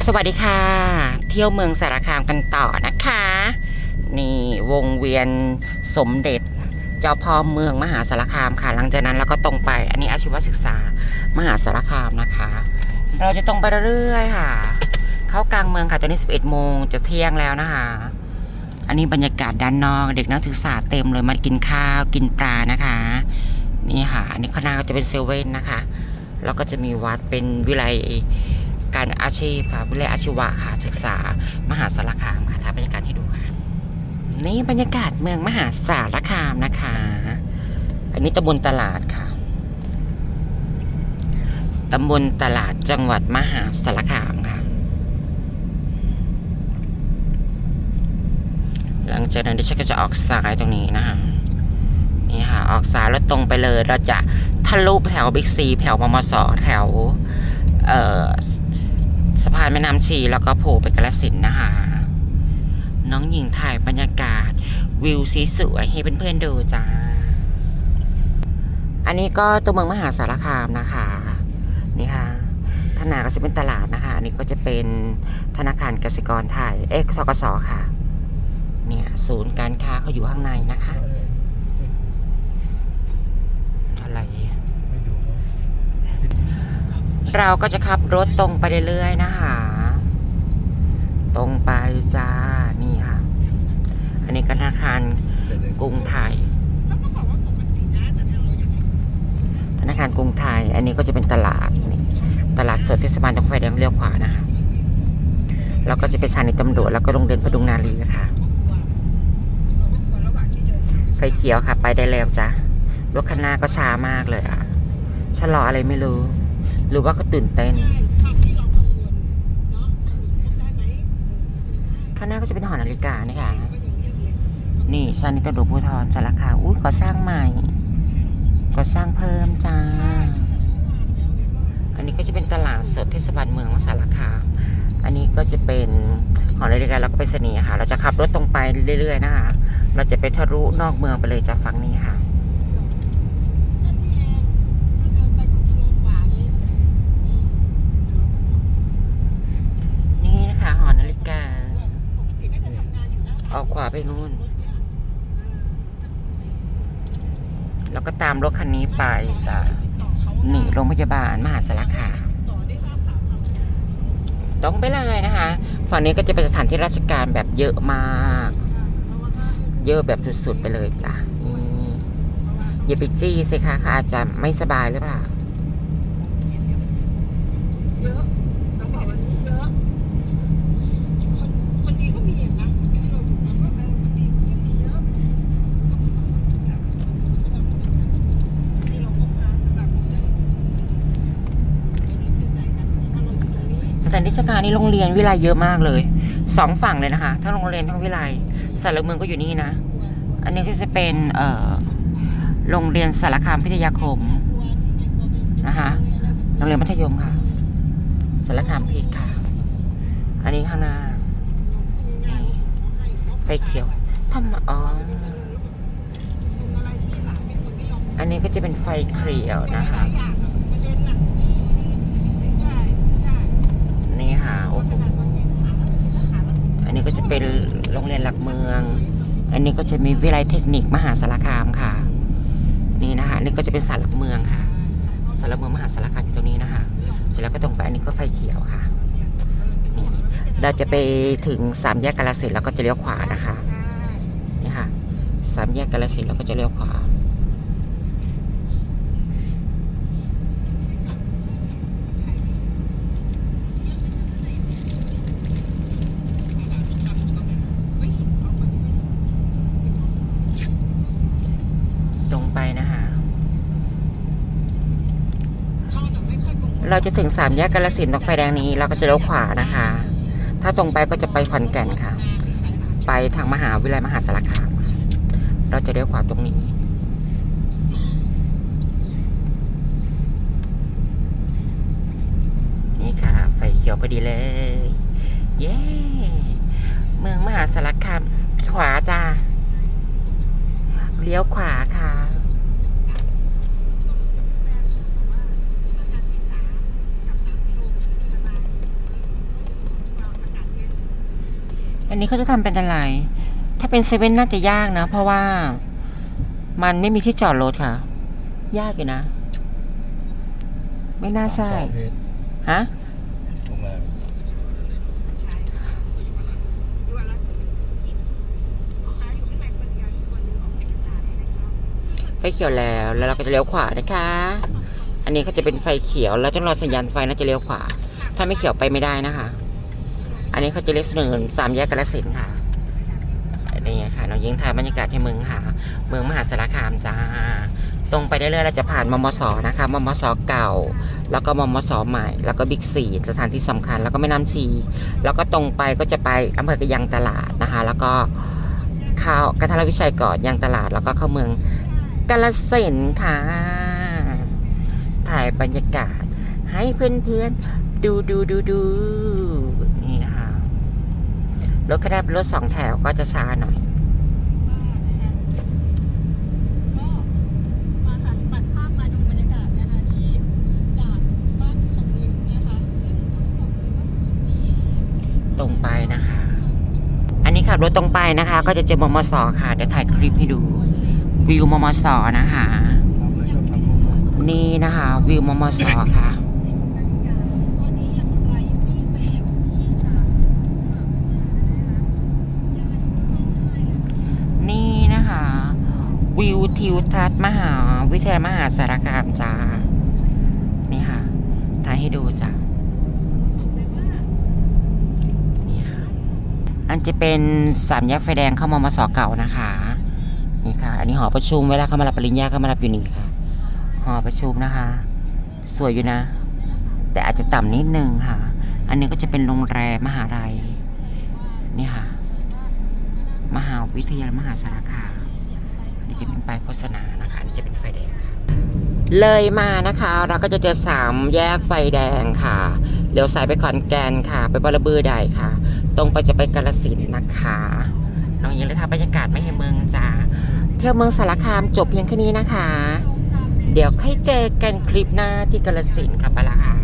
สวัสดีค่ะ เที่ยวเมืองสารคามกันต่อนะคะ นี่วงเวียนสมเด็จ เจ้าพ่อเมืองมหาสารคามค่ะ หลังจากนั้นเราก็ตรงไป อันนี้อาชีวศึกษามหาสารคามนะคะ เราจะตรงไปเรื่อยๆค่ะ เข้ากลางเมืองค่ะตอนนี้ 11 โมงจะเที่ยงแล้วนะคะ อันนี้บรรยากาศด้านนอกเด็กนักศึกษาเต็มเลยมากินข้าวกินปลานะคะ นี่ค่ะอันนี้ข้างหน้าก็จะเป็นเซเว่นนะคะ แล้วก็จะมีวัดเป็นวิไล การอาชีพค่ะวิไลอาชีวะค่ะ ศึกษามหาสารคามค่ะถ่ายบรรยากาศให้ดูค่ะ นี่บรรยากาศเมืองมหาสารคามนะคะ อันนี้ตำบลตลาดค่ะตำบลตลาดจังหวัดมหาสารคามค่ะ หลังจากนั้นดิฉันก็จะออกซ้ายตรงนี้นะคะนี่ค่ะ ออกซ้ายแล้วตรงไปเลยเราจะทะลุแถวบิ๊กซีแถวมมสแถว เอ่อ สะพานแม่น้ำชีแล้วก็โผล่ไปกระสินนะคะ น้องหญิงถ่ายบรรยากาศ วิวสีสวยให้เพื่อนๆดูจ้า อันนี้ก็ตัวเมืองมหาสารคามนะคะ นี่ค่ะธนาก็จะเป็นตลาดนะคะ อันนี้ก็จะเป็นธนาคารกสิกรไทย เอ๊ะทกสค่ะ เนี่ยศูนย์การค้าเขาอยู่ข้างในนะคะ อะไร ไม่ดู เราก็จะขับรถตรงไปเรื่อยๆนะคะตรงไปจ้า นี่ค่ะ อันนี้ก็ธนาคารกรุงไทย ธนาคารกรุงไทย อันนี้ก็จะเป็นตลาดนี่ตลาดสดเทศบาลตรงไฟแดงเลี้ยวขวานะคะแล้วก็จะเป็นสถานีตำรวจแล้วก็โรงเรียนพดุงนารีค่ะ ไฟเขียวค่ะ ไปได้แล้วจ้ะรถคันหน้าก็ช้ามากเลยอะชะลออะไรไม่รู้ หรือว่าเขาตื่นเต้น ข้างหน้าก็จะเป็นหอนาฬิกานี่ค่ะนี่สถานีตำรวจภูธรสารคาอุ้ยก่อสร้างใหม่ก่อสร้างเพิ่มจ้า อันนี้ก็จะเป็นตลาดสดเทศบาลเมืองสารคาม อันนี้ก็จะเป็นหอนาฬิกาแล้วก็ไปรษณีย์ค่ะ เราจะขับรถตรงไปเรื่อยๆนะคะ เราจะไปทะลุนอกเมืองไปเลยจากฝั่งนี้ค่ะ นี่นะคะหอนาฬิกา ออกขวาไปนู่น แล้วก็ตามรถคันนี้ไปจะหนีโรงพยาบาลมหาสารคามตรงไปเลยนะคะ ฝั่งนี้ก็จะเป็นสถานที่ราชการแบบเยอะมาก เยอะแบบสุดๆไปเลยจ้ะนี่อย่าไปจี้สิคะค่ะอาจจะไม่สบายหรือเปล่า เยอะต้องบอกวันนี้เยอะ คนคนดีก็มีอย่างนะที่เราอยู่นะก็เออคนดีก็มีเยอะที่เราพบมาสำหรับคนไม่ได้ชื่นใจกันถ้าเราอยู่ต รงนี้สถานที่ชการนี่โรงเรียนวิไลเยอะมากเลยสองฝั่งเลยนะคะ ทั้งโรงเรียนทั้งวิไลสารเมืองก็อยู่นี่นะ อันนี้ก็จะเป็นเอ่อโรงเรียนสารคามพิทยาคมนะคะโรงเรียนมัธยมค่ะสารคามพิทค่ะ อันนี้ข้างหน้าไฟเขียวทำมาอ๋อเป็นอะไรที่หลานเป็นคนไม่ยออันนี้ก็จะเป็นไฟเขียวนะคะ หลายอย่างอะประเด็นน่ะใช่ใช่ นี่ค่ะโอ้โหอันนี้ก็จะเป็นโรงเรียนหลักเมือง อันนี้ก็จะมีวิไลเทคนิคมหาสารคามค่ะ นี่นะคะอันนี้ก็จะเป็นสารหลักเมืองค่ะสารหลักเมืองมหาสารคามอยู่ตรงนี้นะคะ เสร็จแล้วก็ตรงไปอันนี้ก็ไฟเขียวค่ะนี่เราจะไปถึงสามแยกกาลสินแล้วก็จะเลี้ยวขวานะคะนี่ค่ะสามแยกกาลสินแล้วก็จะเลี้ยวขวา ไม่สุขเอาคนที่ไม่สุข ตรงไปนะคะ เขาน่ะไม่ค่อยกังวล เราจะถึงสามแยกกาลสินตรงไฟแดงนี้ เราก็จะเลี้ยวขวานะคะ ถ้าตรงไปก็จะไปขอนแก่นค่ะ ไปทางมหาวิทยาลัยมหาสารคามเราจะเลี้ยวขวาตรงนี้นี่ค่ะไฟเขียวพอดีเลย เย้ เมืองมหาสารคามขวาจ้าเลี้ยวขวาค่ะ อันนี้เขาจะทำเป็นอะไร ถ้าเป็นเซเว่นน่าจะยากนะ เพราะว่ามันไม่มีที่จอดรถค่ะ ยากอยู่นะ ไม่น่าใช่สองเพศฮะโรงแรมใช่อยู่อะไรลูกค้าอยู่ข้างในคนเดียวอีกคนหนึงออกเอกสารให้นะครับไฟเขียวแล้ว แล้วเราก็จะเลี้ยวขวานะคะ อันนี้ก็จะเป็นไฟเขียว แล้วต้องรอสัญญาณไฟน่าจะเลี้ยวขวา ถ้าไม่เขียวไปไม่ได้นะคะ อันนี้เขาจะเรียกเสนอสามแยกกระสินค่ะนี่ไงค่ะน้องยิงถ่ายบรรยากาศที่เมืองค่ะ เมืองมหาสารคามจ้า ตรงไปได้เรื่อยๆเราจะผ่านมมสนะคะมมสเก่า แล้วก็มมสใหม่ แล้วก็บิ๊กซีสถานที่สำคัญ แล้วก็แม่น้ำชี แล้วก็ตรงไปก็จะไปอำเภอกระยังตลาดนะคะ แล้วก็เข้ากระทรวิชัยก่อนยังตลาด แล้วก็เข้าเมืองกาลสินค่ะ ถ่ายบรรยากาศให้เพื่อนๆดูดูดูดู รถกระดับรถสองแถวก็จะช้าหน่อยก็มาค่ะตัดภาพมาดูบรรยากาศนะคะที่ด่านบ้านของลิงนะคะซึ่งต้องบอกเลยว่าตรงจุดนี้ตรงไปนะคะ อันนี้ขับรถตรงไปนะคะ ก็จะเจอมมสค่ะ เดี๋ยวถ่ายคลิปให้ดู วิวมมสนะคะทำอะไรชอบทำโรงแรมนี่นะคะ วิวมมสค่ะ สิบนาฬิกาตอนนี้ยังไกลวิ่งไปอยู่ที่จะยังไม่ได้เลย นี่นะคะ วิว ทิวทัศน์มหาวิทยาลัยมหาสารคามจ้านี่ค่ะถ่ายให้ดูจ้ะบอกเลยว่านี่ค่ะอันจะเป็นสามแยกไฟแดงเข้ามามสเก่านะคะ นี่ค่ะ อันนี้หอประชุมเวลาเข้ามารับปริญญาเข้ามารับอยู่นี่ค่ะ หอประชุมนะคะ สวยอยู่นะ แต่อาจจะต่ำนิดนึงค่ะ อันนี้ก็จะเป็นโรงแรมมหาลัยนี่ค่ะ มหาวิทยาลัยมหาสารคาม นนี้จะเป็นป้ายโฆษณานะคะอันนี่จะเป็นไฟแดงค่ะเลยมานะคะ เราก็จะเจอสามแยกไฟแดงค่ะเลี้ยวซ้ายไปขอนแก่นค่ะ ไปบอระบือใดค่ะ ตรงไปจะไปกาลสินธุ์นะคะน้องยิงเลยค่ะบรรยากาศไม่ให้เมืองจ้าเที่ยวเมืองสารคามจบเพียงแค่นี้นะคะ เดี๋ยวให้เจอกันคลิปหน้าที่กาลสินธุ์ค่ะไปละค่ะ